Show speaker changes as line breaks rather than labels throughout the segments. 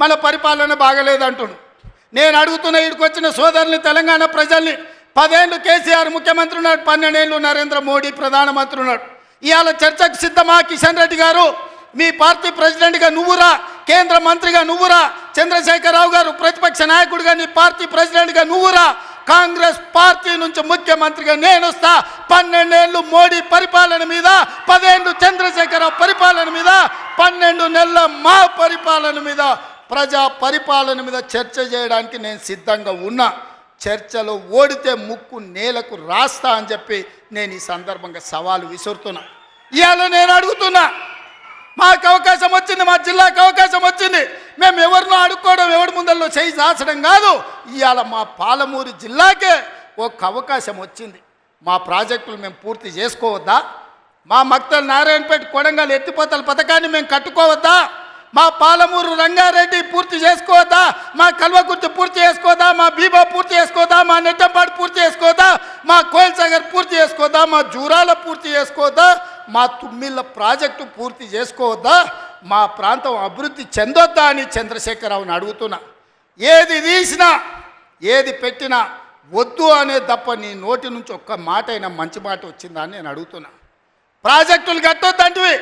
మన పరిపాలన బాగలేదంటుడు. నేను అడుగుతున్న ఇక్కడికి వచ్చిన సోదరుని తెలంగాణ ప్రజల్ని పదేళ్ళు కేసీఆర్ ముఖ్యమంత్రి ఉన్నాడు పన్నెండేళ్ళు నరేంద్ర మోడీ ప్రధానమంత్రి ఉన్నాడు. ఇవాళ చర్చకు సిద్ధమా కిషన్ రెడ్డి గారు? మీ పార్టీ ప్రెసిడెంట్గా నువ్వురా కేంద్ర మంత్రిగా నువ్వురా చంద్రశేఖరరావు గారు ప్రతిపక్ష నాయకుడిగా నీ పార్టీ ప్రెసిడెంట్గా నువ్వురా? కాంగ్రెస్ పార్టీ నుంచి ముఖ్యమంత్రిగా నేను వస్తా పన్నెండేళ్ళు మోడీ పరిపాలన మీద పదేళ్ళు చంద్రశేఖరరావు పరిపాలన మీద పన్నెండు నెలల మా పరిపాలన మీద ప్రజా పరిపాలన మీద చర్చ చేయడానికి నేను సిద్ధంగా ఉన్నా. చర్చలో ఓడితే ముక్కు నేలకు రాస్తా అని చెప్పి నేను ఈ సందర్భంగా సవాలు విసురుతున్నా. ఇవాళ నేను అడుగుతున్నా మాకు అవకాశం వచ్చింది మా జిల్లాకు అవకాశం వచ్చింది. మేము ఎవరినో అడుక్కోవడం ఎవరి ముందల్లో చేయి దాచడం కాదు. ఇవాళ మా పాలమూరు జిల్లాకే ఒక అవకాశం వచ్చింది. మా ప్రాజెక్టులు మేము పూర్తి చేసుకోవద్దా? మా మక్తల్ నారాయణపేట కొడంగల్ ఎత్తిపోతల పథకాన్ని మేము కట్టుకోవద్దా? మా పాలమూరు రంగారెడ్డి పూర్తి చేసుకోవద్దా మా కల్వకుర్తి పూర్తి చేసుకోదా మా బీబా పూర్తి చేసుకోదా మా నెట్టంపాడు పూర్తి చేసుకోదా మా కోయిల్సాగర్ పూర్తి చేసుకోదా మా జూరాల పూర్తి చేసుకోవద్దా మా తుమ్మిళ్ళ ప్రాజెక్టు పూర్తి చేసుకోవద్దా మా ప్రాంతం అభివృద్ధి చెందొద్దా అని చంద్రశేఖరరావుని అడుగుతున్నా. ఏది తీసినా ఏది పెట్టినా వద్దు అనే తప్ప నీ నోటి నుంచి ఒక్క మాట అయినా మంచి మాట వచ్చిందా అని నేను అడుగుతున్నా. ప్రాజెక్టులు కట్టొద్దంటివి.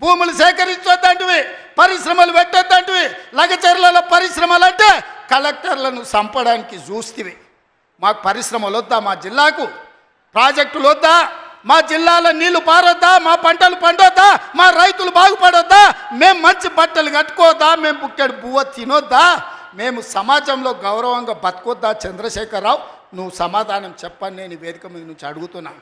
భూములు సేకరించొద్దంటివి పరిశ్రమలు పెట్టొద్దంటివి లగచర్లలో పరిశ్రమలు అంటే కలెక్టర్లను చంపడానికి చూస్తివి. మాకు పరిశ్రమలు వద్దా మా జిల్లాకు? ప్రాజెక్టులు వద్దా? మా జిల్లాలో నీళ్ళు పారొద్దా? మా పంటలు పండొద్దా? మా రైతులు బాగుపడొద్దా? మేము మంచి బట్టలు కట్టుకోవద్దా? మేము బుక్కెడు బువ్వ తినొద్దా? మేము సమాజంలో గౌరవంగా బతకొద్దా చంద్రశేఖరరావు? నువ్వు సమాధానం చెప్పని నేను వేదిక మీద నుంచి అడుగుతున్నా.